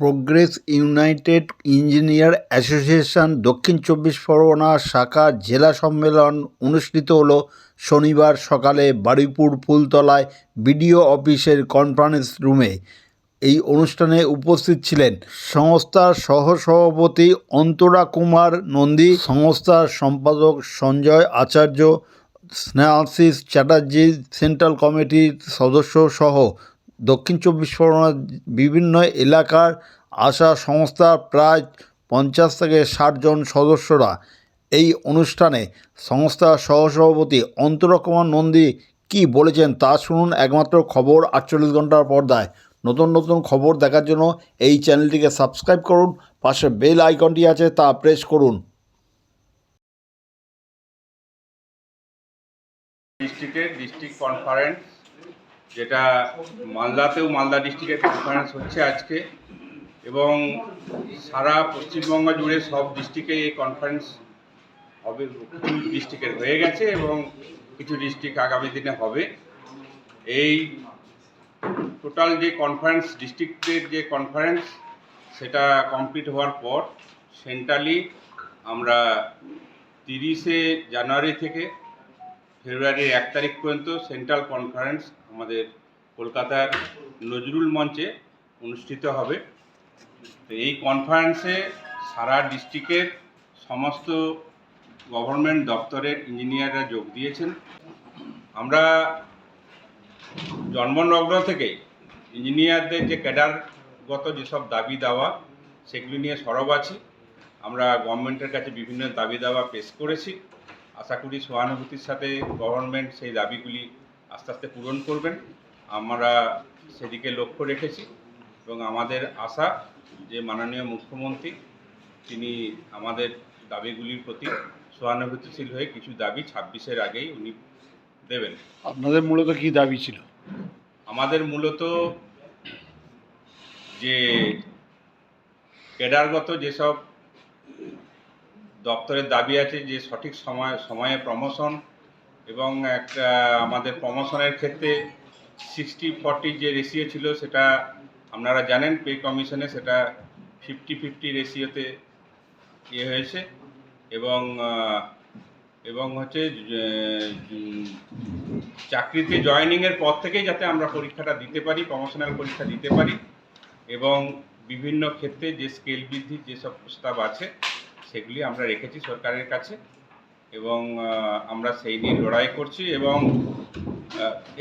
Progress United engineer association দক্ষিণ চব্বিশ পরগনা শাখা জেলা সম্মেলন অনুষ্ঠিত হলো শনিবার সকালে বারুইপুর ফুলতলায় বিডিও অফিসের কনফারেন্স রুমে। এই অনুষ্ঠানে উপস্থিত ছিলেন সংস্থার সহসভাপতি অন্তরা কুমার নন্দী, সংস্থার সম্পাদক সঞ্জয় আচার্য, স্নেহাশিস চ্যাটার্জি, সেন্ট্রাল কমিটির সদস্য সহ দক্ষিণ চব্বিশ পরগনার বিভিন্ন এলাকার আসা সংস্থার প্রায় পঞ্চাশ থেকে ষাট জন সদস্যরা এই অনুষ্ঠানে সংস্থার সহসভাপতি অন্তরা কুমার নন্দী কী বলেছেন তা শুনুন একমাত্র খবর আটচল্লিশ ঘণ্টার পর্দায়। নতুন নতুন খবর দেখার জন্য এই চ্যানেলটিকে সাবস্ক্রাইব করুন, পাশে বেল আইকনটি আছে তা প্রেস করুন। ডিস্ট্রিক্টের ডিস্ট্রিক্ট কনফারেন্স যেটা মালদাতেও, মালদা ডিস্ট্রিক্টের কনফারেন্স হচ্ছে আজকে এবং সারা পশ্চিমবঙ্গ জুড়ে সব ডিস্ট্রিক্টে এই কনফারেন্স হবে ডিস্ট্রিক্টের হয়ে গেছে এবং কিছু ডিস্ট্রিক্ট আগামী দিনে হবে। এই টোটাল যে কনফারেন্স ডিস্ট্রিক্টের যে কনফারেন্স সেটা কমপ্লিট হওয়ার পর সেন্ট্রালি আমরা তিরিশে জানুয়ারি থেকে ফেব্রুয়ারির এক তারিখ পর্যন্ত সেন্ট্রাল কনফারেন্স আমাদের কলকাতার নজরুল মঞ্চে অনুষ্ঠিত হবে। তো এই কনফারেন্সে সারা ডিস্ট্রিক্টের সমস্ত গভর্নমেন্ট দপ্তরের ইঞ্জিনিয়াররা যোগ দিয়েছেন। আমরা জন্মলগ্ন থেকে ইঞ্জিনিয়ারদের যে ক্যাডারগত যেসব দাবি দাওয়া, সেগুলি নিয়ে সরব আছি। আমরা গভর্নমেন্টের কাছে বিভিন্ন দাবি দাওয়া পেশ করেছি। আশা করি সহানুভূতির সাথে গভর্নমেন্ট সেই দাবিগুলি আস্তে আস্তে পূরণ করবেন। আমরা সেদিকে লক্ষ্য রেখেছি এবং আমাদের আশা যে মাননীয় মুখ্যমন্ত্রী তিনি আমাদের দাবিগুলির প্রতি সহানুভূতিশীল হয়ে কিছু দাবি ছাব্বিশের আগেই উনি দেবেন। আপনাদের মূলত কী দাবি ছিল? আমাদের মূলত যে ক্যাডারগত যেসব দপ্তরের দাবি আছে যে সঠিক সময়, সময়ে প্রমোশন এবং একটা আমাদের প্রমোশনের ক্ষেত্রে সিক্সটি ফর্টি যে রেশিও ছিল সেটা আপনারা জানেন পে কমিশনে সেটা ফিফটি ফিফটি রেশিওতে ইয়ে হয়েছে এবং এবং হচ্ছে চাকরিতে জয়েনিংয়ের পর থেকেই যাতে আমরা পরীক্ষাটা দিতে পারি প্রমোশনাল পরীক্ষা দিতে পারি এবং বিভিন্ন ক্ষেত্রে যে স্কেল বৃদ্ধির যেসব প্রস্তাব আছে সেগুলি আমরা রেখেছি সরকারের কাছে এবং আমরা সেই নিয়ে লড়াই করছি এবং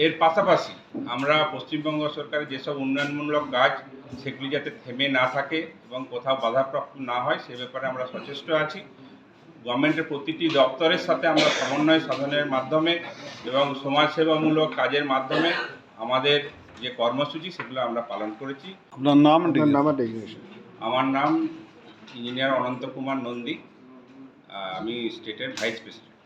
এর পাশাপাশি আমরা পশ্চিমবঙ্গ সরকারের যেসব উন্নয়নমূলক কাজ সেগুলি যাতে থেমে না থাকে এবং কোথাও বাধাপ্রাপ্ত না হয় সে ব্যাপারে আমরা সচেষ্ট আছি। গভর্নমেন্টের প্রতিটি দপ্তরের সাথে আমরা সমন্বয় সাধনের মাধ্যমে এবং সমাজসেবামূলক কাজের মাধ্যমে আমাদের যে কর্মসূচি সেগুলো আমরা পালন করেছি। আপনার নাম আমার নাম ইঞ্জিনিয়ার অনন্ত কুমার নন্দী আমি স্টেটের ভাইস প্রেসিডেন্ট।